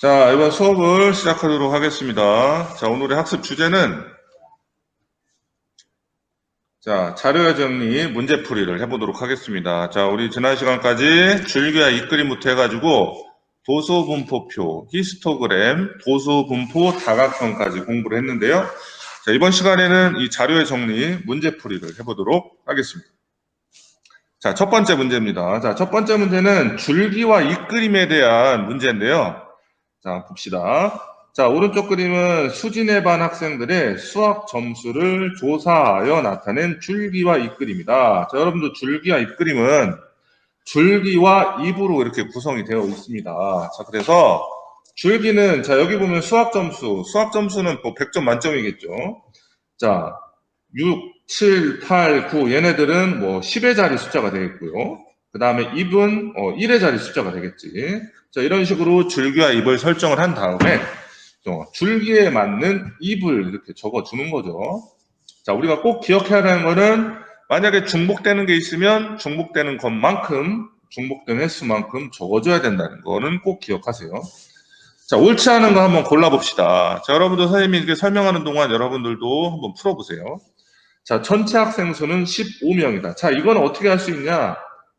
자, 이번 수업을 시작하도록 하겠습니다. 자, 오늘의 학습 주제는 자, 자료의 정리, 문제풀이를 해보도록 하겠습니다. 자, 우리 지난 시간까지 줄기와 이끌림부터 해가지고 도소분포표, 히스토그램, 도소분포, 다각형까지 공부를 했는데요. 자, 이번 시간에는 이 자료의 정리, 문제풀이를 해보도록 하겠습니다. 자, 첫 번째 문제입니다. 자, 첫 번째 문제는 줄기와 이끌림에 대한 문제인데요. 자, 봅시다. 자, 오른쪽 그림은 수진의 반 학생들의 수학 점수를 조사하여 나타낸 줄기와 입그림이다. 자, 여러분들 줄기와 입그림은 줄기와 입으로 이렇게 구성이 되어 있습니다. 자, 그래서 줄기는 자, 여기 보면 수학 점수, 수학 점수는 뭐 100점 만점이겠죠. 자, 6, 7, 8, 9 얘네들은 뭐 10의 자리 숫자가 되겠고요. 그 다음에 입은 어, 1의 자리 숫자가 되겠지. 자, 이런 식으로 줄기와 입을 설정을 한 다음에 어, 줄기에 맞는 입을 이렇게 적어 주는 거죠. 자, 우리가 꼭 기억해야 하는 거는 만약에 중복되는 게 있으면 중복되는 것만큼 중복된 횟수만큼 적어줘야 된다는 거는 꼭 기억하세요. 자, 옳지 않은 거 한번 골라봅시다. 자, 여러분들 선생님이 설명하는 동안 여러분들도 한번 풀어보세요. 자, 전체 학생 수는 15명이다. 자, 이건 어떻게 할 수 있냐?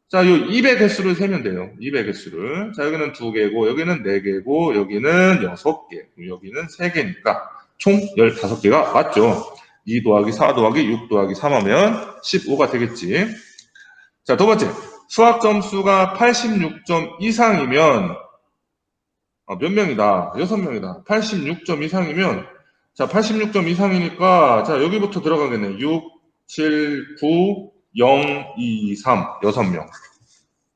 자, 요 200 개수를 세면 돼요. 200 개수를. 자, 여기는 2개고, 여기는 4개고, 여기는 6개, 여기는 3개니까 총 15개가 맞죠. 2 더하기 4 더하기 6 더하기 3 하면 15가 되겠지. 자, 두 번째. 수학 점수가 86점 이상이면 아, 몇 명이다? 6명이다. 86점 이상이면 자, 86점 이상이니까 자, 여기부터 들어가겠네. 6, 7, 9, 0, 2, 3, 6명.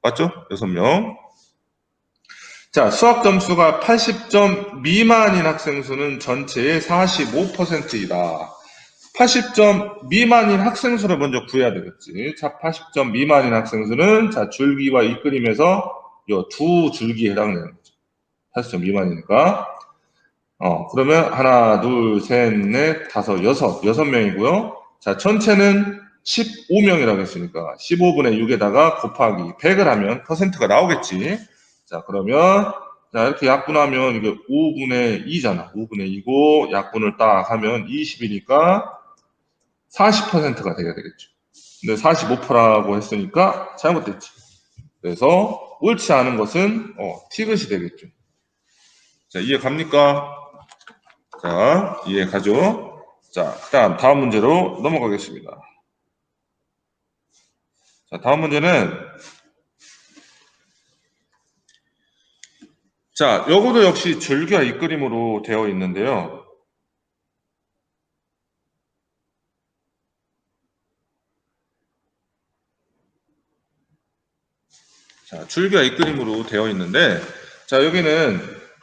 맞죠? 6명. 자, 수학 점수가 80점 미만인 학생 수는 전체의 45%이다. 80점 미만인 학생 수를 먼저 구해야 되겠지. 자, 80점 미만인 학생 수는 자, 줄기와 이끌림에서 요 두 줄기에 해당되는 거죠. 80점 미만이니까. 어, 그러면 하나, 둘, 셋, 넷, 다섯, 여섯, 여섯 명이고요. 자, 전체는 15명이라고 했으니까 15분의 6에다가 곱하기 100을 하면 퍼센트가 나오겠지. 자, 그러면 자, 이렇게 약분하면 이게 5분의 2잖아. 5분의 2고 약분을 딱 하면 20이니까 40%가 돼야 되겠죠. 근데 45%라고 했으니까 잘못됐지. 그래서 옳지 않은 것은 어, 티귿이 되겠죠. 자, 이해 갑니까? 자, 이해 가죠? 자, 그다음 다음 문제로 넘어가겠습니다. 자, 다음 문제는 자, 요거도 역시 줄기와 이끌림으로 되어 있는데요. 자, 줄기와 이끌림으로 되어 있는데 자, 여기는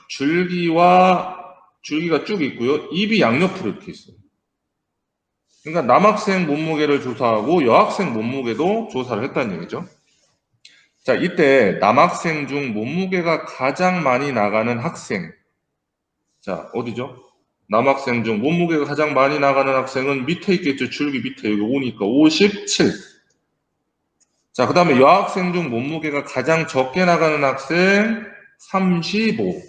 줄기와 줄기가 쭉 있고요. 입이 양옆으로 이렇게 있어요. 그러니까 남학생 몸무게를 조사하고 여학생 몸무게도 조사를 했다는 얘기죠. 자, 이때 남학생 중 몸무게가 가장 많이 나가는 학생. 자, 어디죠? 남학생 중 몸무게가 가장 많이 나가는 학생은 밑에 있겠죠. 줄기 밑에 여기 5니까 57. 자, 그 다음에 여학생 중 몸무게가 가장 적게 나가는 학생 35.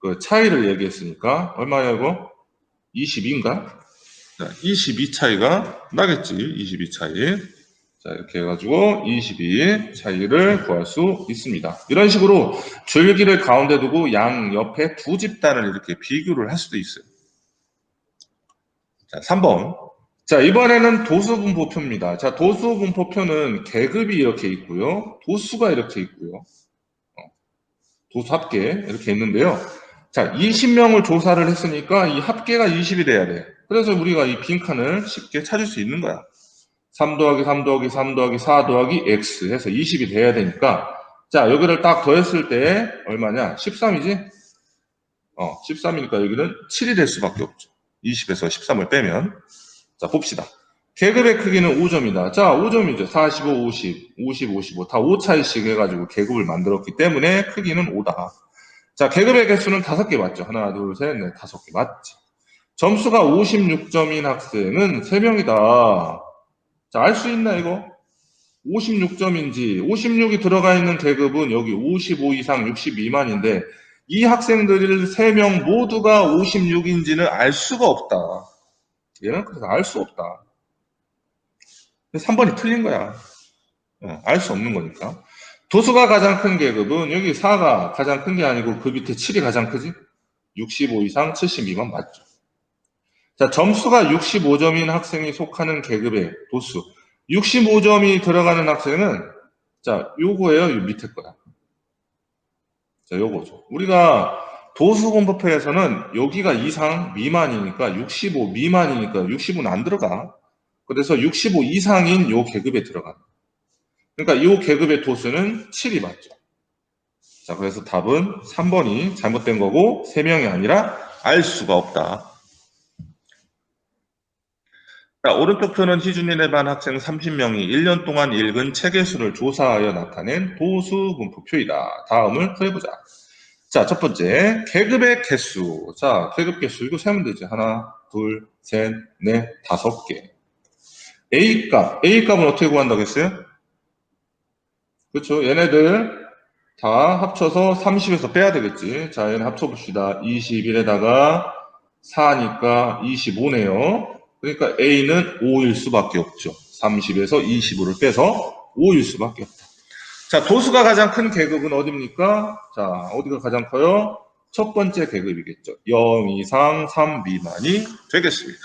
그 차이를 얘기했으니까 이거? 22인가? 자, 22 차이가 나겠지. 22 차이. 자, 이렇게 해가지고 22 차이를 구할 수 있습니다. 이런 식으로 줄기를 가운데 두고 양 옆에 두 집단을 이렇게 비교를 할 수도 있어요. 자, 3번. 자, 이번에는 도수분포표입니다. 자, 도수분포표는 계급이 이렇게 있고요. 도수가 이렇게 있고요. 어, 도수 합계 이렇게 있는데요. 자, 20명을 조사를 했으니까 이 합계가 20이 돼야 돼. 그래서 우리가 이 빈칸을 쉽게 찾을 수 있는 거야. 3 더하기 3 더하기 3 더하기 4 더하기 x 해서 20이 돼야 되니까 자, 여기를 딱 더했을 때 얼마냐? 13이지? 어, 13이니까 여기는 7이 될 수밖에 없죠. 20에서 13을 빼면. 자, 봅시다. 계급의 크기는 5점이다. 자, 5점이죠. 45, 50, 50, 55. 다 5차이씩 해가지고 계급을 만들었기 때문에 크기는 5다. 자, 계급의 개수는 다섯 개 맞죠? 하나, 둘, 셋, 넷, 다섯 개 맞지? 점수가 56점인 학생은 3명이다. 자, 알 수 있나, 이거? 56점인지, 56이 들어가 있는 계급은 여기 55 이상 60 미만인데, 이 학생들 3명 모두가 56인지는 알 수가 없다. 얘는 그래서 알 수 없다. 3번이 틀린 거야. 알 수 없는 거니까. 도수가 가장 큰 계급은 여기 4가 가장 큰 게 아니고 그 밑에 7이 가장 크지? 65 이상 70 미만 맞죠. 자, 점수가 65점인 학생이 속하는 계급의 도수. 65점이 들어가는 학생은 자, 요거예요. 요 밑에 거야. 자, 요거죠. 우리가 도수분법회에서는 여기가 이상 미만이니까 65 미만이니까 65는 안 들어가. 그래서 65 이상인 요 계급에 들어가. 그러니까 요 계급의 도수는 7이 맞죠. 자, 그래서 답은 3번이 잘못된 거고 3명이 아니라 알 수가 없다. 자, 오른쪽 표는 희준이네 반 학생 30명이 1년 동안 읽은 책의 수를 조사하여 나타낸 도수 분포표이다. 다음을 해보자. 자, 첫 번째, 계급의 개수. 자, 계급 개수. 이거 세면 되지. 하나, 둘, 셋, 넷, 다섯 개. A 값. A 값은 어떻게 구한다고 했어요? 그렇죠. 얘네들 다 합쳐서 30에서 빼야 되겠지. 자, 얘네 합쳐봅시다. 21에다가 4니까 25네요. 그러니까 A는 5일 수밖에 없죠. 30에서 25를 빼서 5일 수밖에 없다. 자, 도수가 가장 큰 계급은 어딥니까? 자, 어디가 가장 커요? 첫 번째 계급이겠죠. 0 이상 3 미만이 되겠습니다.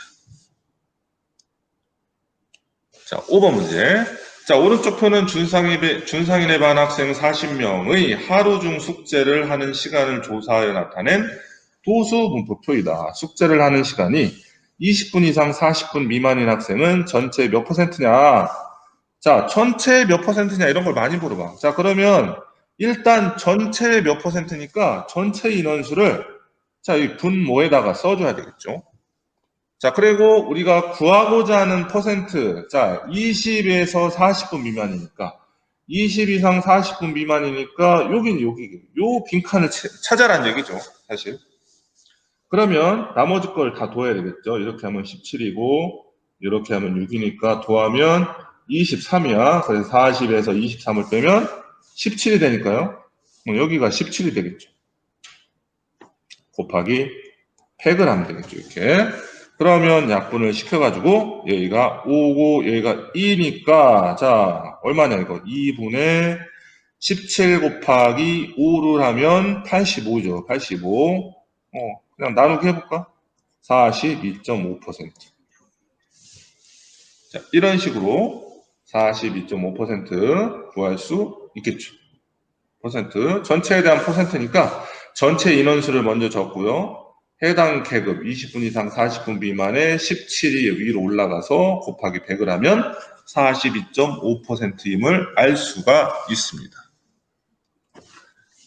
자, 5번 문제. 자, 오른쪽 표는 준상인의, 준상인의 반 학생 40명의 하루 중 숙제를 하는 시간을 조사하여 나타낸 도수 분포표이다. 숙제를 하는 시간이 20분 이상 40분 미만인 학생은 전체 몇 퍼센트냐? 자, 전체 몇 퍼센트냐 이런 걸 많이 물어봐. 자, 그러면 일단 전체 몇 퍼센트니까 전체 인원수를 자, 이 분모에다가 써줘야 되겠죠. 자, 그리고 우리가 구하고자 하는 퍼센트, 자, 20에서 40분 미만이니까 20 이상 40분 미만이니까 여긴 여기 요 빈칸을 찾아란 얘기죠, 사실. 그러면 나머지 걸 다 도와야 되겠죠. 이렇게 하면 17이고 이렇게 하면 6이니까 도하면 23이야. 그래서 40에서 23을 빼면 17이 되니까요. 뭐 여기가 17이 되겠죠. 곱하기 100을 하면 되겠죠. 이렇게. 그러면 약분을 시켜가지고 여기가 5고 여기가 2니까 자 얼마냐 이거 2분의 17 곱하기 5를 하면 85죠. 85. 어, 그냥 나누기 해볼까? 42.5%. 자, 이런 식으로 42.5% 구할 수 있겠죠. 퍼센트. 전체에 대한 퍼센트니까 전체 인원수를 먼저 적고요. 해당 계급 20분 이상 40분 미만의 17이 위로 올라가서 곱하기 100을 하면 42.5%임을 알 수가 있습니다.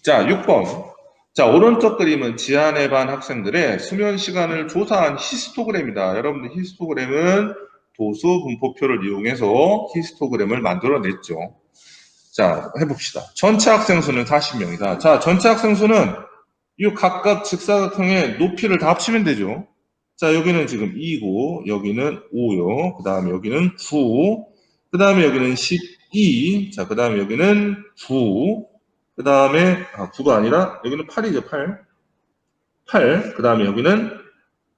자, 6번. 자, 오른쪽 그림은 지한의 반 학생들의 수면 시간을 조사한 히스토그램이다. 여러분들 히스토그램은 도수 분포표를 이용해서 히스토그램을 만들어냈죠. 자, 해봅시다. 전체 학생 수는 40명이다. 자, 전체 학생 수는 이 각각 직사각형의 높이를 다 합치면 되죠. 자, 여기는 지금 2고, 여기는 5요. 그 다음에 여기는 9. 그 다음에 여기는 12. 자, 그 다음에 여기는 9. 그 다음에, 아, 9가 아니라, 여기는 8이죠, 8. 8. 그 다음에 여기는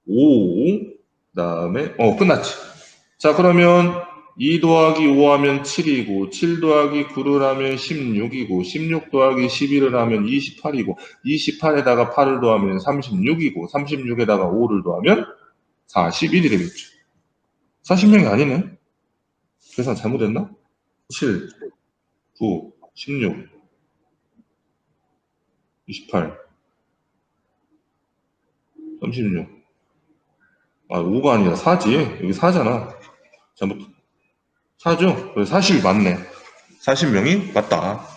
5. 그 다음에, 어, 끝났지. 자, 그러면 2 더하기 5 하면 7이고, 7 더하기 9를 하면 16이고, 16 더하기 11을 하면 28이고, 28에다가 8을 더하면 36이고, 36에다가 5를 더하면 41이 되겠죠. 40명이 아니네? 계산 잘못했나? 7, 9, 16, 28, 36. 아, 5가 아니라 4지. 여기 4잖아. 4죠? 그래서 40이 맞네. 40명이 맞다.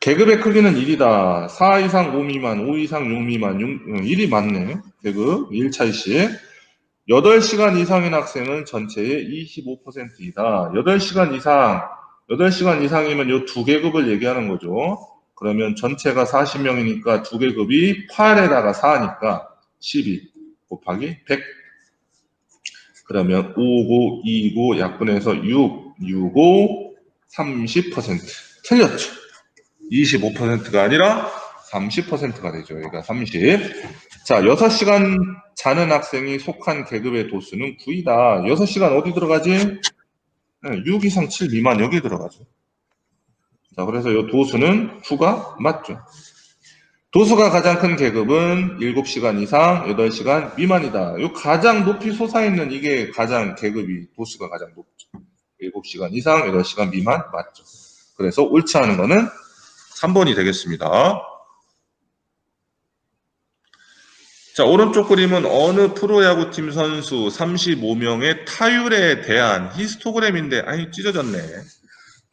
계급의 크기는 1이다. 4 이상 5 미만, 5 이상 6 미만, 6, 1이 맞네. 계급 1차이씩. 8시간 이상인 학생은 전체의 25%이다. 8시간 이상, 8시간 이상이면 이두 계급을 얘기하는 거죠. 그러면 전체가 40명이니까 두 계급이 8에다가 4니까 12 곱하기 100. 그러면 5고 2고 약분해서 6, 6고 30% 틀렸죠. 25%가 아니라 30%가 되죠. 여기가 30. 자, 6시간 자는 학생이 속한 계급의 도수는 9이다. 6시간 어디 들어가지? 6 이상 7 미만 여기 들어가죠. 자, 그래서 이 도수는 9가 맞죠. 도수가 가장 큰 계급은 7시간 이상, 8시간 미만이다. 이 가장 높이 솟아있는 이게 가장 계급이, 도수가 가장 높죠. 7시간 이상, 8시간 미만 맞죠. 그래서 옳지 않은 거는 3번이 되겠습니다. 자, 오른쪽 그림은 어느 프로야구팀 선수 35명의 타율에 대한 히스토그램인데, 아니, 찢어졌네.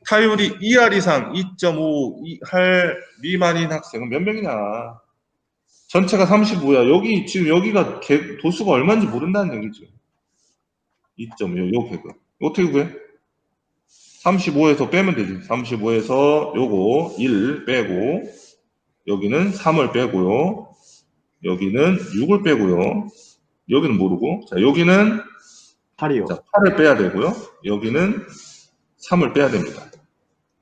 타율이 2할 이상 2.5할 미만인 학생은 몇 명이냐? 전체가 35야. 여기, 지금 여기가 개- 도수가 얼마인지 모른다는 얘기죠. 2.5, 요 개그. 어떻게 구해? 35에서 빼면 되지. 35에서 요거 1 빼고, 여기는 3을 빼고요. 여기는 6을 빼고요. 여기는 모르고. 자, 여기는 8이요. 자, 8을 빼야 되고요. 여기는 3을 빼야 됩니다.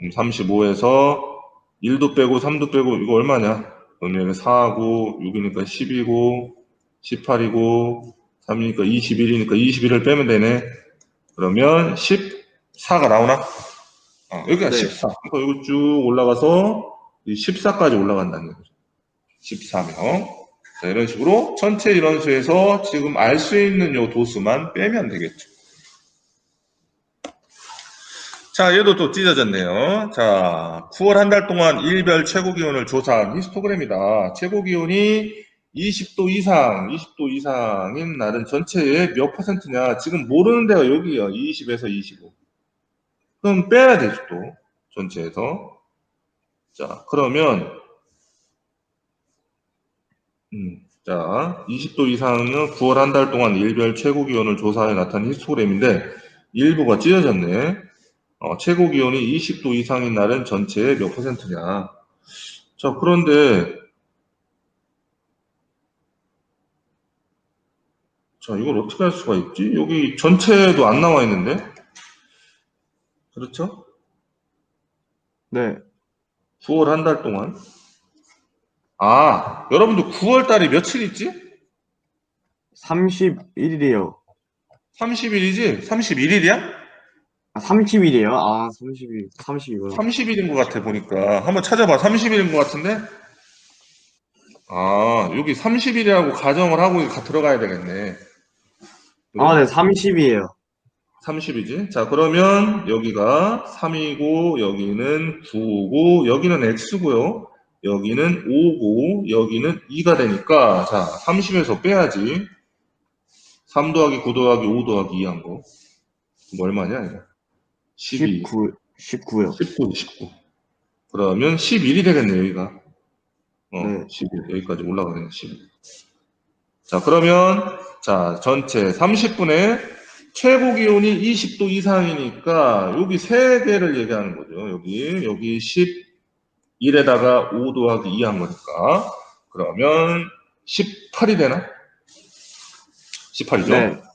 35에서 1도 빼고 3도 빼고 이거 얼마냐? 여기 4하고 6이니까 10이고 18이고 3이니까 21이니까 21을 빼면 되네. 그러면 14가 나오나? 어, 여기가 네. 14. 그러니까 여기 쭉 올라가서 14까지 올라간다는 얘기죠. 14명. 자, 이런 식으로 전체 인원수에서 지금 알 수 있는 요 도수만 빼면 되겠죠. 자, 얘도 또 찢어졌네요. 자, 9월 한 달 동안 일별 최고 기온을 조사한 히스토그램이다. 최고 기온이 20도 이상, 20도 이상인 날은 전체의 몇 퍼센트냐? 지금 모르는 데가 여기요. 20에서 25. 그럼 빼야 되죠, 또. 전체에서. 자, 그러면, 음, 자, 20도 이상은 9월 한 달 동안 일별 최고 기온을 조사해 나타낸 히스토그램인데, 일부가 찢어졌네. 어, 최고 기온이 20도 이상인 날은 전체의 몇 퍼센트냐. 자, 그런데, 자, 이걸 어떻게 할 수가 있지? 여기 전체도 안 나와 있는데? 그렇죠? 네. 9월 한 달 동안. 아, 여러분들 9월 달이 며칠 있지? 31일이에요. 30일이지? 31일이야? 아, 30일이에요? 아, 30일. 30일. 30일인 것 같아, 보니까. 한번 찾아봐. 30일인 것 같은데? 아, 여기 30일이라고 가정을 하고 가- 들어가야 되겠네. 아, 네, 30이에요. 30이지? 자, 그러면 여기가 3이고, 여기는 9고, 여기는 X고요. 여기는 5고, 여기는 2가 되니까, 자, 30에서 빼야지. 3 더하기 9 더하기 5 더하기 2 한 거. 그럼 얼마냐, 이거? 12. 19, 19요. 19, 19. 그러면 11이 되겠네, 여기가. 어, 네. 11. 여기까지 올라가겠네, 11. 자, 그러면, 자, 전체 30분에 최고 기온이 20도 이상이니까, 여기 세 개를 얘기하는 거죠. 여기, 여기 11에다가 5 더하기 2 한 거니까. 그러면 18이 되나? 18이죠? 네.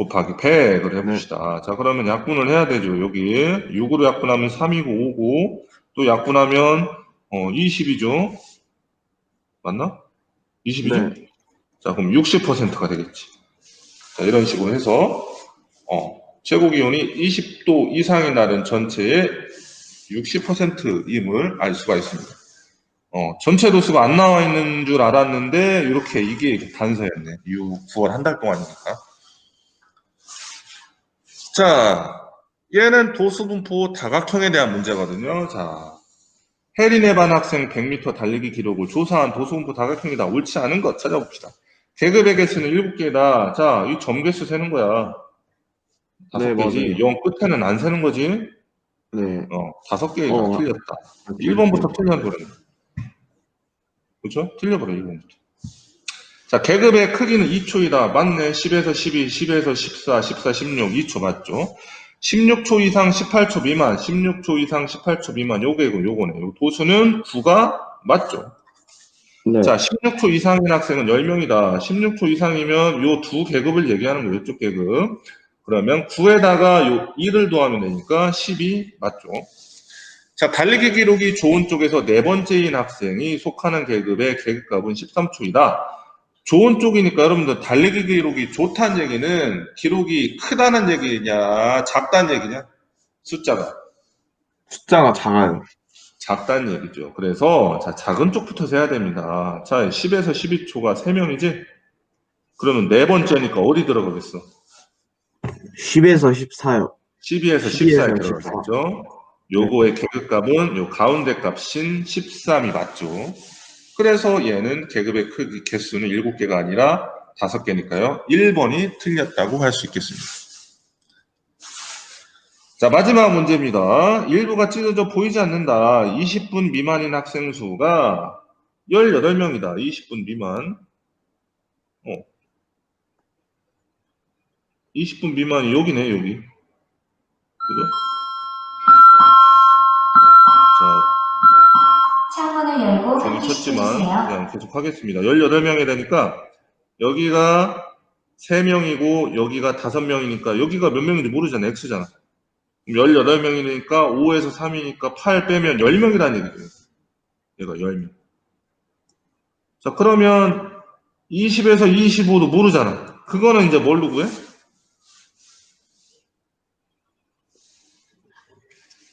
곱하기 100을 해봅시다. 자, 그러면 약분을 해야 되죠. 여기 6으로 약분하면 3이고 5고 또 약분하면 어, 20이죠. 맞나? 20이죠. 네. 자, 그럼 60%가 되겠지. 자, 이런 식으로 해서 어, 최고 기온이 20도 이상인 날은 전체의 60%임을 알 수가 있습니다. 어, 전체 도수가 안 나와 있는 줄 알았는데 이렇게 이게 단서였네. 6, 9월 한 달 동안이니까. 자, 얘는 도수분포 다각형에 대한 문제거든요. 자, 해린의 반 학생 100m 달리기 기록을 조사한 도수분포 다각형이다. 옳지 않은 것 찾아봅시다. 계급의 개수는 7개다. 자, 이 점개수 세는 거야. 다섯 네, 개지. 맞아요. 0 끝에는 안 세는 거지. 네. 어, 다섯 개가 어. 틀렸다. 1번부터 틀려버렸네. 그렇죠? 틀려버려, 1번부터. 자, 계급의 크기는 2초이다. 맞네. 10에서 12, 10에서 14, 14, 16, 2초 맞죠? 16초 이상 18초 미만, 16초 이상 18초 미만, 요게 요거네. 요 도수는 9가 맞죠? 네. 자, 16초 이상인 학생은 10명이다. 16초 이상이면 요 두 계급을 얘기하는 거예요. 이쪽 계급. 그러면 9에다가 요 1을 더하면 되니까 12 맞죠? 자, 달리기 기록이 좋은 쪽에서 네 번째인 학생이 속하는 계급의 계급값은 13초이다. 좋은 쪽이니까 여러분들 달리기 기록이 좋다는 얘기는 기록이 크다는 얘기냐, 작다는 얘기냐? 숫자가. 숫자가 작아요. 작다는 얘기죠. 그래서 자 작은 쪽부터 세야 됩니다. 자 10에서 12초가 3명이지? 그러면 네 번째니까 어디 들어가겠어? 10에서 14요. 12에서 12에서 14에 들어가겠죠? 요거의 계급값은 요 가운데 값인 13이 맞죠? 그래서 얘는 계급의 크기 개수는 7개가 아니라 5개니까요. 1번이 틀렸다고 할 수 있겠습니다. 자, 마지막 문제입니다. 일부가 찢어져 보이지 않는다. 20분 미만인 학생 수가 18명이다. 20분 미만. 어. 20분 미만이 여기네, 여기. 그죠? 자, 창문을 열고 종이 환기시켜 쳤지만 주세요. 그냥 계속 하겠습니다. 18명이 되니까 여기가 3명이고 여기가 5명이니까 여기가 몇 명인지 모르잖아. X잖아. 그럼 18명이니까 5에서 3이니까 8 빼면 10명이라는 얘기죠. 얘가 10명. 자, 그러면 20에서 25도 모르잖아. 그거는 이제 뭘로 구해?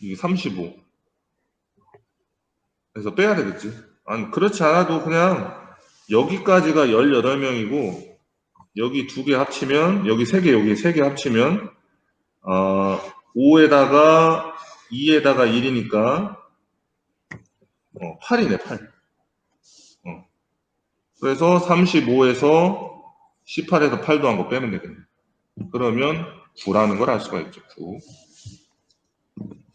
이게 35. 그래서 빼야 되겠지. 아니, 그렇지 않아도 그냥 여기까지가 18명이고, 여기 두 개 합치면, 여기 세 개, 여기 세 개 합치면, 어, 5에다가 2에다가 1이니까, 어, 8이네, 8. 어. 그래서 35에서 18에서 8도 한 거 빼면 되겠네. 그러면 9라는 걸 알 수가 있죠, 9.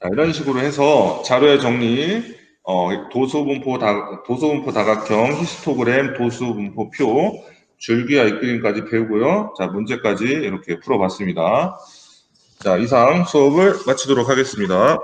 자, 이런 식으로 해서 자료의 정리, 어, 도수분포 다, 도수분포 다각형, 히스토그램, 도수분포표, 줄기와 이끌림까지 배우고요. 자, 문제까지 이렇게 풀어봤습니다. 자, 이상 수업을 마치도록 하겠습니다.